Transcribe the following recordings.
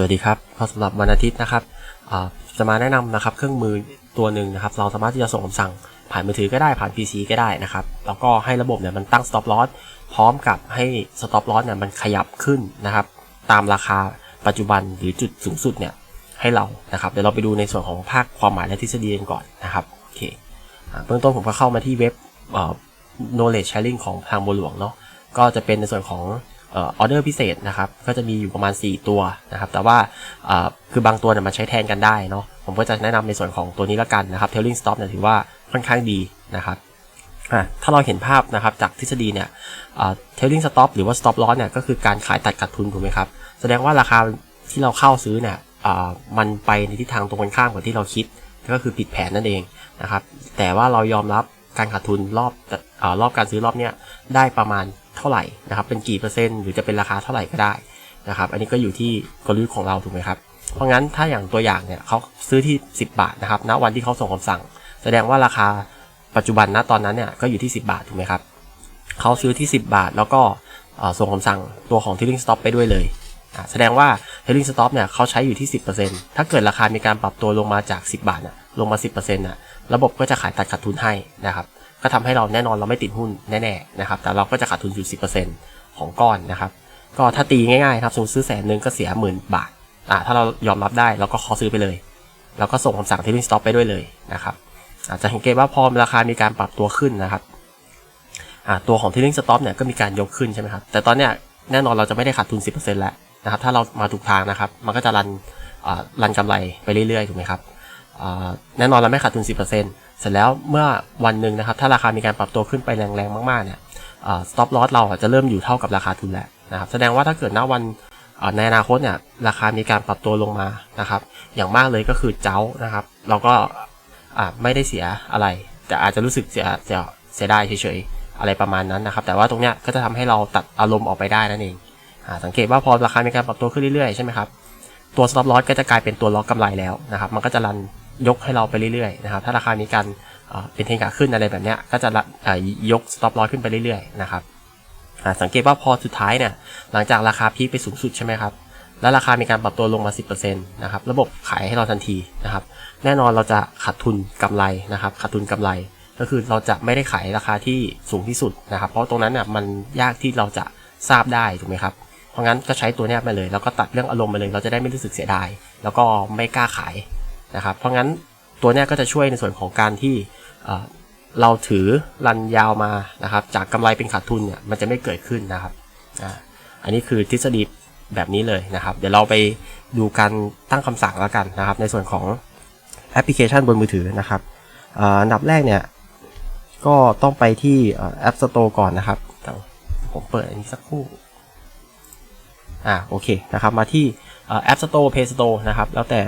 สวัสดีครับพอสำหรับวันอาทิตย์นะครับจะมาแนะนำนะครับเครื่องมือตัวหนึ่งนะครับ เราสามารถที่จะส่งคำสั่งผ่านมือถือก็ได้ผ่าน PC ก็ได้นะครับ แล้วก็ให้ระบบเนี่ยมันตั้ง stop loss พร้อมกับให้ stop loss เนี่ยมันขยับขึ้นนะครับ ตามราคาปัจจุบันหรือจุดสูงสุดเนี่ยให้เรานะครับเดี๋ยวเราไปดูในส่วนของภาคความหมายและทฤษฎีกันก่อนนะครับโอเคเบื้องต้นผมก็เข้ามาที่เว็บ knowledge sharing ของทางบัวหลวงเนาะก็จะเป็นในส่วนของ ออเดอร์พิเศษนะครับก็จะมีอยู่ประมาณ 4 ตัวนะครับแต่ว่าคือบางตัวเนี่ยมันใช้แทนกันได้เนาะผมก็จะแนะนำในส่วนของตัวนี้ละกันนะครับ Tailing Stop เนี่ยถือว่าค่อนข้างดีนะครับถ้าเราเห็นภาพนะครับจากทฤษฎีเนี่ยอ่า Tailing Stop หรือว่า Stop Loss เนี่ยก็คือการขายตัดขาดทุนถูกไหมครับแสดงว่าราคาที่เราเข้าซื้อเนี่ยมันไปในทิศทางตรงกันข้ามกับที่เราคิดก็คือผิดแผนนั่นเองนะครับแต่ว่าเรายอมรับการขาดทุนรอบอรอบการซื้อรอบเนี้ยได้ประมาณ เท่าไหร่นะครับ เป็นกี่เปอร์เซ็นต์หรือจะเป็นราคาเท่าไหร่ก็ได้นะครับ อันนี้ก็อยู่ที่กลยุทธ์ของเราถูกไหมครับ เพราะงั้นถ้าอย่างตัวอย่างเนี่ยเขาซื้อที่ 10 บาทนะครับ ณ วันที่เขาส่งคำสั่ง แสดงว่าราคาปัจจุบันณตอนนั้นเนี่ยก็อยู่ที่ 10 บาทถูกไหมครับเขาซื้อที่ 10 บาท แล้วก็ส่งคำสั่งตัวของ Trailing Stop ไปด้วยเลย แสดงว่า Trailing Stop เนี่ยเขาใช้อยู่ที่ 10%ถ้าเกิดราคามีการปรับตัวลงมาจาก 10 บาทน่ะลงมา 10%น่ะระบบก็จะขายตัดขาดทุนให้นะครับ ก็ทำให้เราแน่นอนเราไม่ติดหุ้นแน่ๆนะครับ แต่เราก็จะขาดทุนอยู่10%ของก้อนนะครับ ก็ถ้าตีง่ายๆครับสมมติซื้อแสนหนึ่งก็เสียหมื่นบาทอะถ้าเรายอมรับได้เราก็ขอซื้อไปเลย แล้วก็ส่งคำสั่ง Trailing Stop ไปด้วยเลยนะครับ อาจจะสังเกตว่าพอราคามีการปรับตัวขึ้นนะครับอ่าตัวของ Trailing Stop เนี่ยก็มีการยกขึ้นใช่ไหมครับ แต่ตอนเนี้ยแน่นอนเราจะไม่ได้ขาดทุน 10%แล้วนะครับ ถ้าเรามาถูกทางนะครับ มันก็จะรันอ่ารันกำไรไปเรื่อยๆ ถูกไหมครับ แน่นอนเราไม่ขาดทุน 10%เสร็จแล้วเมื่อวันหนึ่งนะครับ ถ้าราคามีการปรับตัวขึ้นไปแรงๆ มากๆ เนี่ยอ่า stop loss เราจะเริ่มอยู่เท่ากับราคาทุนแล้วนะครับแสดงว่าถ้าเกิดณวันในอนาคตเนี่ยราคามีการปรับตัวลงมานะครับ อย่างมากเลยก็คือเจ้านะครับ เราก็ไม่ได้เสียอะไร แต่อาจจะรู้สึกเสียเสียเสียได้เฉยๆอะไรประมาณนั้นนะครับ แต่ว่าตรงเนี้ยก็จะทำให้เราตัดอารมณ์ออกไปได้นั่นเองอสังเกตว่าพอราคามีการปรับตัวขึ้นเรื่อยๆใช่ไหมครับตัว stop loss ก็จะกลายเป็นตัวล็อกกำไรแล้วนะครับ มันก็จะรัน ยกให้เราไปเรื่อยๆนะครับ ถ้าราคามีการเป็นเทนขาขึ้นอะไรแบบนี้ก็จะยก stop loss ขึ้นไปเรื่อยๆนะครับสังเกตว่าพอสุดท้ายเนี่ยหลังจากราคาพีคไปสูงสุดใช่ไหมครับแล้วราคามีการปรับตัวลงมา 10%นะครับ ระบบขายให้เราทันทีนะครับ แน่นอนเราจะขาดทุนกำไรนะครับ ขาดทุนกำไร ก็คือเราจะไม่ได้ขายราคาที่สูงที่สุดนะครับ เพราะตรงนั้นเนี่ยมันยากที่เราจะทราบได้ถูกไหมครับ เพราะงั้นก็ใช้ตัวนี้ไปเลย แล้วก็ตัดเรื่องอารมณ์ไปเลย เราจะได้ไม่รู้สึกเสียดาย แล้วก็ไม่กล้าขาย นะครับ เพราะงั้นตัวนี้ก็จะช่วยในส่วนของการที่เราถือรันยาวมานะครับ จากกำไรเป็นขาดทุนเนี่ยมันจะไม่เกิดขึ้นนะครับอันนี้คือทฤษฎีแบบนี้เลยนะครับ เดี๋ยวเราไปดูการตั้งคำสั่งแล้วกันนะครับ ในส่วนของแอปพลิเคชันบนมือถือนะครับอันดับแรกเนี่ยก็ต้องไปที่แอป Store ก่อนนะครับผมเปิดอันนี้สักครู่อ่าโอเคนะครับมาที่แอป Store Play Store นะครับ แล้วแต่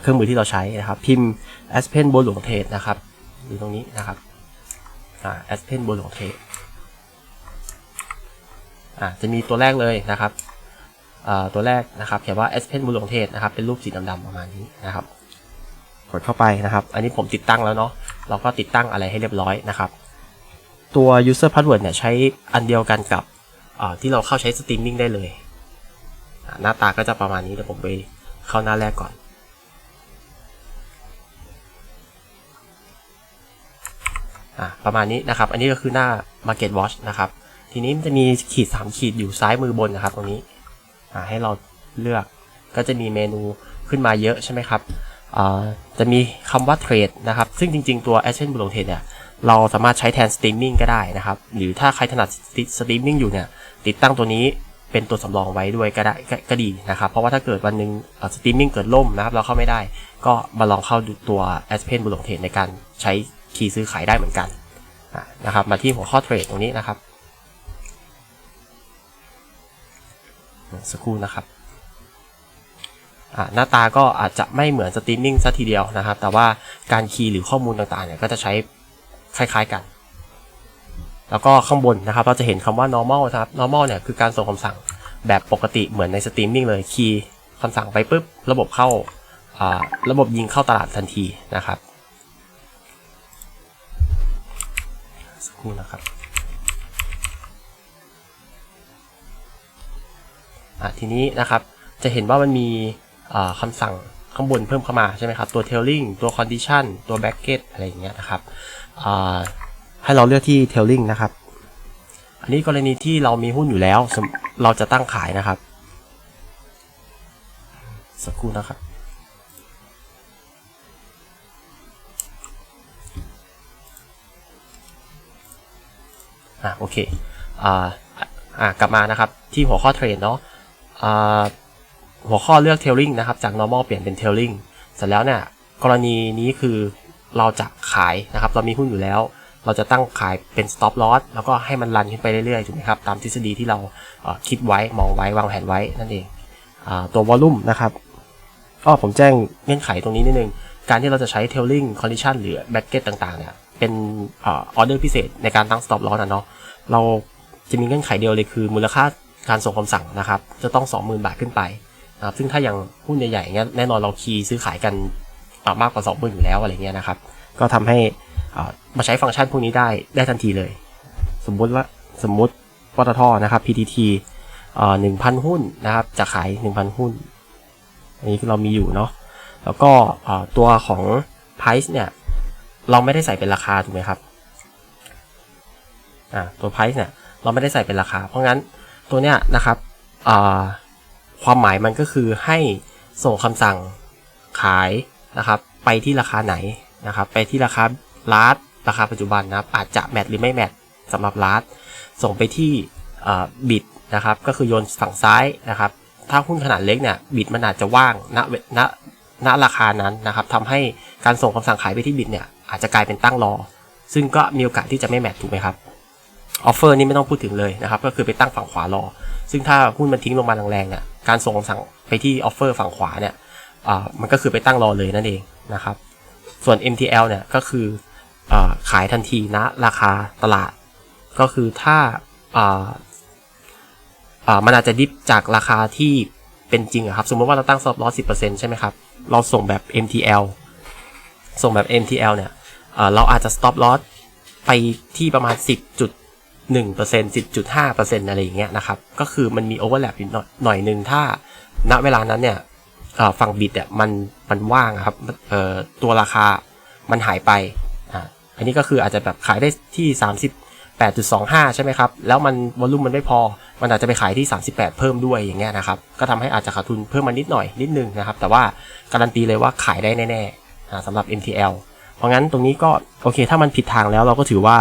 เครื่องมือที่เราใช้นะครับ พิมพ์ Aspen บนหลวงเทรดนะครับอยู่ตรงนี้นะครับอ่า Aspen บนหลวงเทรดอ่าจะมีตัวแรกเลยนะครับตัวแรกนะครับเขียนว่า Aspen บนหลวงเทรดนะครับเป็นรูปสีดำๆประมาณนี้นะครับ กดเข้าไปนะครับ อันนี้ผมติดตั้งแล้วเนาะเราก็ติดตั้งอะไรให้เรียบร้อยนะครับ ตัว user password เนี่ยใช้อันเดียวกันกับที่เราเข้าใช้ streaming ได้เลย หน้าตาก็จะประมาณนี้เดี๋ยวผมไปเข้าหน้าแรกก่อน ประมาณนี้นะครับ อันนี้ก็คือหน้า market watch นะครับ ทีนี้มันจะมีขีด 3 ขีดอยู่ซ้ายมือบนนะครับ ตรงนี้อ่าให้เราเลือกก็จะมีเมนูขึ้นมาเยอะใช่ไหมครับอ่าจะมีคำว่าเทรดนะครับ ซึ่งจริงๆตัว Action b l o เทรดเนี่ยเราสามารถใช้แทน Streaming ก็ได้นะครับ หรือถ้าใครถนัด Streaming อยู่เนี่ยติดตั้งตัวนี้เป็นตัวสำรองไว้ด้วยก็ได้ก็ดีนะครับ เพราะว่าถ้าเกิดวันหนึ่งสตรีมมิ่งเกิดล่มนะครับ เราเข้าไม่ได้ ก็มาลองเข้าดูตัว Aspen b l o เทรดในการใช้ คีย์ซื้อขายได้เหมือนกันนะครับ มาที่หัวข้อเทรดตรงนี้นะครับสักครู่นะครับหน้าตาก็อาจจะไม่เหมือนสตรีมมิ่งซะทีเดียวนะครับ แต่ว่าการคีย์หรือข้อมูลต่างๆเนี่ยก็จะใช้คล้าย ๆกัน แล้วก็ข้างบนนะครับ เราจะเห็นคำว่า normal นะครับ normal เนี่ยคือการส่งคำสั่งแบบปกติเหมือนในสตรีมมิ่งเลยคีย์คำสั่งไปปุ๊บ ระบบเข้าระบบยิงเข้าตลาดทันทีนะครับ ครู่นะครับทีนี้นะครับจะเห็นว่ามันมีอ่าคำสั่งข้างบนเพิ่มเข้ามาใช่ไหมครับตัว tailing ตัว condition ตัว bracket อะไรอย่างเงี้ยนะครับให้เราเลือกที่ tailing นะครับ อันนี้กรณีที่เรามีหุ้นอยู่แล้วเราจะตั้งขายนะครับ สักครู่นะครับ อะโอเคอ่าอะกลับมานะครับที่หัวข้อเทรดเนาะอ่าหัวข้อเลือก tailing นะครับจาก normal เปลี่ยนเป็น tailing เสร็จแล้วเนี่ยกรณีนี้คือเราจะขายนะครับ เรามีหุ้นอยู่แล้ว เราจะตั้งขายเป็น stop loss แล้วก็ให้มันรันขึ้นไปเรื่อยๆถูกไหมครับตามทฤษฎีที่เราคิดไว้มองไว้วางแผนไว้นั่นเองอตัว volume นะครับก็ผมแจ้งเงื่อนไขตรงนี้นิดนึง การที่เราจะใช้ tailing condition หรือ bracket ต่างๆเนี่ย เป็นออเดอร์พิเศษในการตั้ง stop loss นะเนาะเราจะมีเงื่อนไขเดียวเลยคือมูลค่าการส่งคำสั่งนะครับ จะต้อง 20,000 บาทขึ้นไปนะครับซึ่งถ้าอย่างหุ้นใหญ่ๆเงี้ยแน่นอนเราคีย์ซื้อขายกันอ่ามากกว่า 20,000 อยู่แล้วอะไรเงี้ยนะครับ ก็ทำให้อ่ามาใช้ฟังก์ชันพวกนี้ได้ได้ทันทีเลย สมมุติว่าสมมุติปตทนะครับ PTT เอ่อ1,000หุ้นนะครับ จะขาย 1,000 หุ้น อันนี้เรามีอยู่เนาะแล้วก็อ่อตัวของ price เนี่ย เราไม่ได้ใส่เป็นราคาถูกไหมครับอ่าตัว price เนี่ยเราไม่ได้ใส่เป็นราคา เพราะงั้นตัวเนี้ยนะครับอ่าความหมายมันก็คือให้ส่งคำสั่งขายนะครับ ไปที่ราคาไหนนะครับ ไปที่ราคาลาสราคาปัจจุบันนะครับอาจจะแมทหรือไม่แมทสำหรับลาสส่งไปที่บิดนะครับก็คือโยนฝั่งซ้ายนะครับ ถ้าหุ้นขนาดเล็กเนี่ยบิดมันอาจจะว่างณณณราคานั้นนะครับทำให้การส่งคำสั่งขายไปที่บิดเนี่ย อาจจะกลายเป็นตั้งรอ ซึ่งก็มีโอกาสที่จะไม่แมทถูกไหมครับออฟเฟอร์นี่ไม่ต้องพูดถึงเลยนะครับ ก็คือไปตั้งฝั่งขวารอ ซึ่งถ้าหุ้นมันทิ้งลงมาแรงๆเนี่ยการส่งคำสั่งไปที่ออฟเฟอร์ฝั่งขวาเนี่ยมันก็คือไปตั้งรอเลยนั่นเองนะครับ ส่วน MTL เนี่ยก็คืออขายทันทีณนะราคาตลาด ก็คือถ้ามันอาจจะดิฟจากราคาที่เป็นจริงอะครับสมมติว่าเราตั้ง stop loss 10%ใช่ไหมครับ เราส่งแบบ MTL ส่งแบบ MTL เนี่ย เราอาจจะ stop loss ไปที่ประมาณ 10.1% 10.5%อะไรอย่างเงี้ยนะครับ ก็คือมันมี overlap อยู่หน่อยหนึ่งถ้าณเวลานั้นเนี่ยฝั่งบิดเนี่ยมันมันว่างครับตัวราคามันหายไปอ่าอันนี้ก็คืออาจจะแบบขายได้ที่ 38.25 ใช่ไหมครับ แล้วมันวอลุ่มมันไม่พอ มันอาจจะไปขายที่ 38 เพิ่มด้วยอย่างเงี้ยนะครับ ก็ทำให้อาจจะขาดทุนเพิ่มมานิดหน่อยนิดนึงนะครับ แต่ว่าการันตีเลยว่าขายได้แน่ๆสำหรับ MTL เพราะงั้นตรงนี้ก็โอเค ถ้ามันผิดทางแล้วเราก็ถือว่า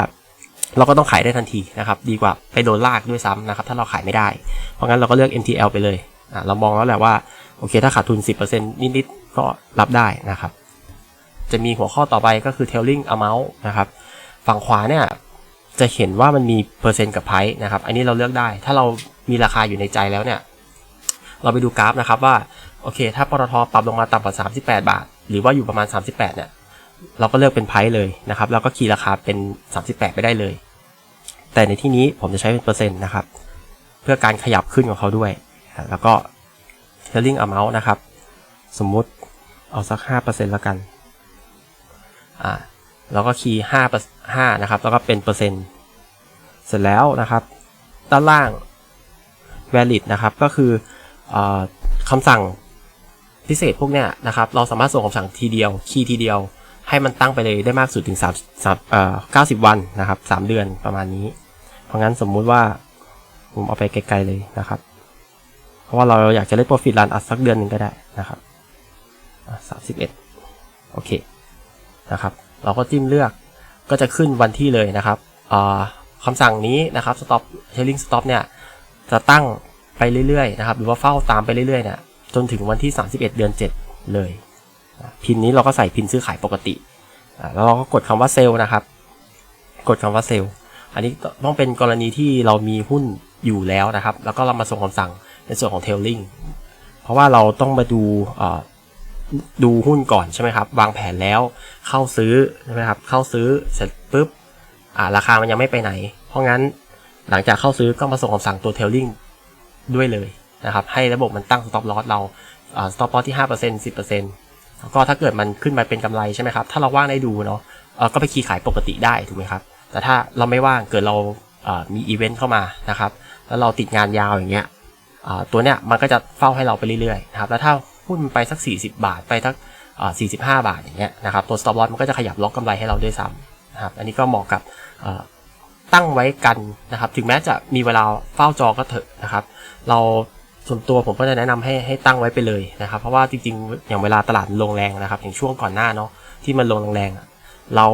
เราก็ต้องขายได้ทันทีนะครับ ดีกว่าไปโดนลากด้วยซ้ำนะครับ ถ้าเราขายไม่ได้ เพราะงั้นเราก็เลือก MTL ไปเลยอ่าเรามองแล้วแหละว่าโอเค ถ้าขาดทุน 10%นิดๆก็รับได้นะครับ จะมีหัวข้อต่อไปก็คือ tailing amount นะครับ ฝั่งขวาเนี่ยจะเห็นว่ามันมีเปอร์เซ็นต์กับไพร์นะครับ อันนี้เราเลือกได้ ถ้าเรามีราคาอยู่ในใจแล้วเนี่ย เราไปดูกราฟนะครับว่า โอเค ถ้าปตทปรับลงมาต่ำกว่า 38 บาท หรือว่าอยู่ประมาณ 38 เนี่ย เราก็เลือกเป็นไพร์เลยนะครับ แล้วก็คีย์ราคาเป็น 38 ไปได้เลย แต่ในที่นี้ผมจะใช้เป็นเปอร์เซ็นต์นะครับ เพื่อการขยับขึ้นของเขาด้วย แล้วก็ tailing amount นะครับ สมมุติเอาสัก 5%แล้วกันอ่าแล้วก็คีย์5 5นะครับ แล้วก็เป็นเปอร์เซ็นต์ เสร็จแล้วนะครับ ด้านล่าง valid นะครับ ก็คืออคำสั่งพิเศษพวกเนี้ยนะครับ เราสามารถส่งคำสั่งทีเดียว คีย์ทีเดียว ให้มันตั้งไปเลยได้มากสุดถึง3 3เอ่อ90 วันนะครับ 3 เดือนประมาณนี้ เพราะงั้นสมมุติว่าผมเอาไปไกลๆเลยนะครับ เพราะว่าเราอยากจะเล่น profit run อัดสักเดือนหนึ่งก็ได้นะครับสามสิบเอ็ดโอเคนะครับ เราก็จิ้มเลือกก็จะขึ้นวันที่เลยนะครับคำสั่งนี้นะครับ stop trailing stop เนี่ยจะตั้งไปเรื่อยๆนะครับ หรือว่าเฝ้าตามไปเรื่อยๆเนี่ยจนถึงวันที่ 31 เดือน 7 เลย พินนี้เราก็ใส่พินซื้อขายปกติแล้วเราก็กดคำว่าเซลล์นะครับ กดคำว่าเซลล์อันนี้ต้องเป็นกรณีที่เรามีหุ้นอยู่แล้วนะครับ แล้วก็เรามาส่งคำสั่งในส่วนของ tailing เพราะว่าเราต้องมาดูดูหุ้นก่อนใช่ไหมครับวางแผนแล้วเข้าซื้อใช่ไหมครับเข้าซื้อเสร็จปุ๊บราคามันยังไม่ไปไหน เพราะงั้นหลังจากเข้าซื้อก็มาส่งคำสั่งตัว tailing ด้วยเลยนะครับให้ระบบมันตั้ง stop loss เราอ่า stop loss ที่ 5% 10% แล้วก็ถ้าเกิดมันขึ้นมาเป็นกำไรใช่ไหมครับ ถ้าเราว่างได้ดูเนาะก็ไปคีย์ขายปกติได้ถูกไหมครับ แต่ถ้าเราไม่ว่างเกิดเรามีอีเวนต์เข้ามานะครับ แล้วเราติดงานยาวอย่างเงี้ยตัวเนี้ยมันก็จะเฝ้าให้เราไปเรื่อยๆนะครับ แล้วถ้าหุ้นไปสัก 40 บาทไปสักอ่า45 บาทอย่างเงี้ยนะครับ ตัว stop loss มันก็จะขยับล็อกกำไรให้เราด้วยซ้ำนะครับ อันนี้ก็เหมาะกับตั้งไว้กันนะครับ ถึงแม้จะมีเวลาเฝ้าจอก็เถอะนะครับ เรา ส่วนตัวผมก็จะแนะนำให้ให้ตั้งไว้ไปเลยนะครับ เพราะว่าจริงๆ อย่างเวลาตลาดลงแรงนะครับ อย่างช่วงก่อนหน้าเนาะที่มันลงแรงๆเรา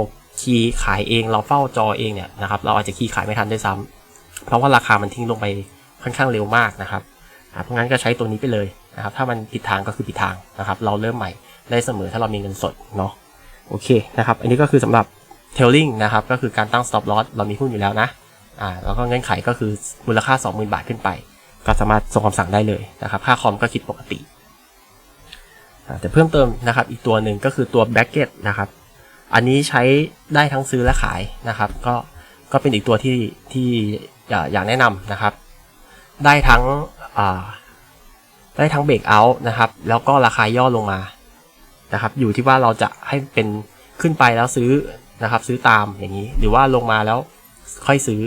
คีย์ขายเองเราเฝ้าจอเองเนี่ยนะครับเราอาจจะคีย์ขายไม่ทันด้วยซ้ำเพราะว่าราคามันทิ้งลงไปค่อนข้างเร็วมากนะครับเพราะงั้นก็ใช้ตัวนี้ไปเลยนะครับถ้ามันผิดทางก็คือผิดทางนะครับเราเริ่มใหม่ได้เสมอถ้าเรามีเงินสดเนาะโอเคนะครับอันนี้ก็คือสำหรับ tailing นะครับก็คือการตั้ง stop loss เรามีหุ้นอยู่แล้วนะอ่าแล้วก็เงื่อนไขก็คือมูลค่า 20,000 บาทขึ้นไป ก็สามารถส่งคำสั่งได้เลยนะครับ ค่าคอมก็คิดปกติ แต่เพิ่มเติมนะครับ อีกตัวหนึ่งก็คือตัว bracket นะครับ อันนี้ใช้ได้ทั้งซื้อและขายนะครับ ก็ก็เป็นอีกตัวที่ที่อยากแนะนำนะครับ ได้ทั้งได้ทั้งเบรกเอาท์นะครับ แล้วก็ราคาย่อลงมานะครับ อยู่ที่ว่าเราจะให้เป็นขึ้นไปแล้วซื้อนะครับ ซื้อตามอย่างนี้ หรือว่าลงมาแล้วค่อยซื้อ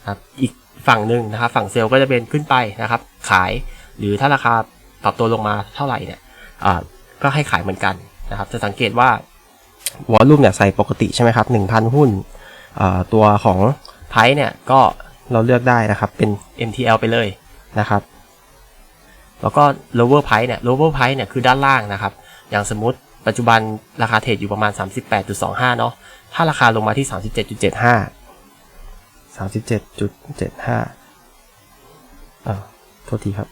นะครับอีก ฝั่งหนึ่งนะครับ ฝั่งเซลล์ก็จะเป็นขึ้นไปนะครับ ขายหรือถ้าราคาปรับตัวลงมาเท่าไหร่เนี่ยก็ให้ขายเหมือนกันนะครับ จะสังเกตว่าวอลลุ่มเนี่ยใส่ปกติใช่ไหมครับ1,000 หุ้นตัวของไพเนี่ยก็เราเลือกได้นะครับเป็น MTL ไปเลยนะครับแล้วก็ lower price เนี่ย lower price เนี่ยคือด้านล่างนะครับ อย่างสมมติปัจจุบันราคาเทรดอยู่ประมาณ 38.25 เนาะ ถ้าราคาลงมาที่ 37.75 37.75อ่าโทษทีครับ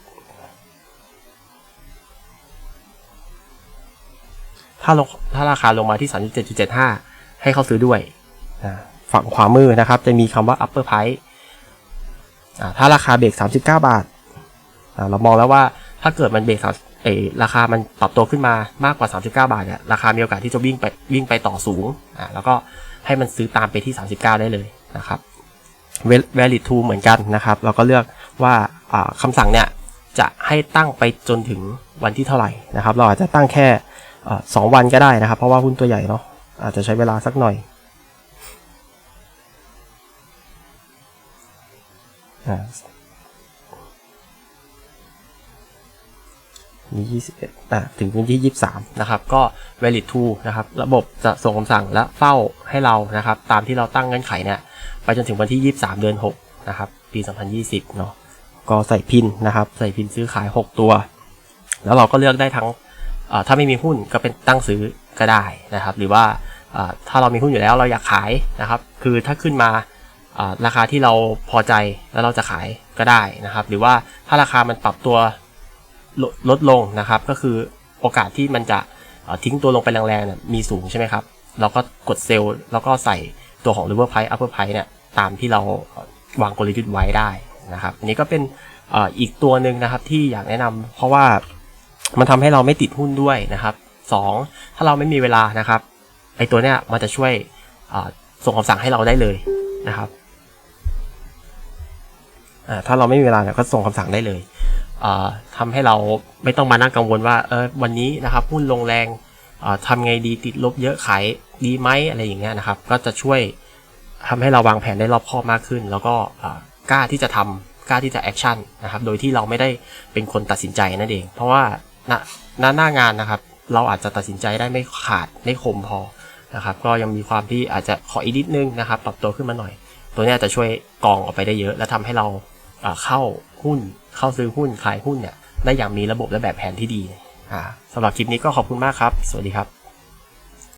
ถ้าลงถ้าราคาลงมาที่ 37.75 ให้เขาซื้อด้วยอ่าฝั่งขวามือนะครับ จะมีคำว่า upper price อ่าถ้าราคาเบรก39 บาทอ่าเรามองแล้วว่าถ้าเกิดมันเบรกเออราคามันปรับตัวขึ้นมามากกว่า 39 บาทเนี่ยราคามีโอกาสที่จะวิ่งไปวิ่งไปต่อสูงอ่าแล้วก็ให้มันซื้อตามไปที่ 39 ได้เลยนะครับ valid to เหมือนกันนะครับ เราก็เลือกว่าอ่าคำสั่งเนี่ยจะให้ตั้งไปจนถึงวันที่เท่าไหร่นะครับ เราอาจจะตั้งแค่สองวันก็ได้นะครับ เพราะว่าหุ้นตัวใหญ่เนาะอาจจะใช้เวลาสักหน่อยอ่า มี21อะถึงวันที่ 23 นะครับ ก็ valid to นะครับ ระบบจะส่งคำสั่งและเฝ้าให้เรา นะครับ ตามที่เราตั้งเงื่อนไขเนี่ย ไปจนถึงวันที่ 23 เดือน 6 นะครับ ปี 2020 เนาะ ก็ใส่พินนะครับ ใส่พินซื้อขาย 6 ตัว แล้วเราก็เลือกได้ทั้ง ถ้าไม่มีหุ้นก็เป็นตั้งซื้อก็ได้นะครับ หรือว่าถ้าเรามีหุ้นอยู่แล้วเราอยากขายนะครับ คือถ้าขึ้นมาราคาที่เราพอใจแล้วเราจะขายก็ได้นะครับ หรือว่าถ้าราคามันปรับตัว ลดลดลงนะครับ ก็คือโอกาสที่มันจะทิ้งตัวลงไปแรงๆเนี่ยมีสูงใช่ไหมครับ เราก็กดเซลล์แล้วก็ใส่ตัวของ lower price upper price เนี่ยตามที่เราวางกลยุทธ์ไว้ได้นะครับอันนี้ก็เป็นอ,อีกตัวหนึ่งนะครับที่อยากแนะนำเพราะว่ามันทำให้เราไม่ติดหุ้นด้วยนะครับสองถ้าเราไม่มีเวลานะครับไอตัวเนี้ยมันจะช่วยส่งคำสั่งให้เราได้เลยนะครับ ถ้าเราไม่มีเวลาเนี่ยก็ส่งคำสั่งได้เลยเอ่อทำให้เราไม่ต้องมานั่งกังวลว่าเออวันนี้นะครับหุ้นลงแรงเอ่อทำไงดีติดลบเยอะขายดีไหมอะไรอย่างเงี้ยนะครับ ก็จะช่วยทำให้เราวางแผนได้รอบคอบมากขึ้น แล้วก็กล้าที่จะทำกล้าที่จะแอคชั่นนะครับ โดยที่เราไม่ได้เป็นคนตัดสินใจนั่นเอง เพราะว่าณหน้างานนะครับ เราอาจจะตัดสินใจได้ไม่ขาดไม่คมพอนะครับ ก็ยังมีความที่อาจจะขออีกนิดนึงนะครับ ปรับตัวขึ้นมาหน่อย ตัวนี้จะช่วยกองออกไปได้เยอะ และทำให้เรา เข้าหุ้น เข้าซื้อหุ้นขายหุ้นเนี่ยได้อย่างมีระบบและแบบแผนที่ดีอ่าสำหรับคลิปนี้ก็ขอบคุณมากครับ สวัสดีครับ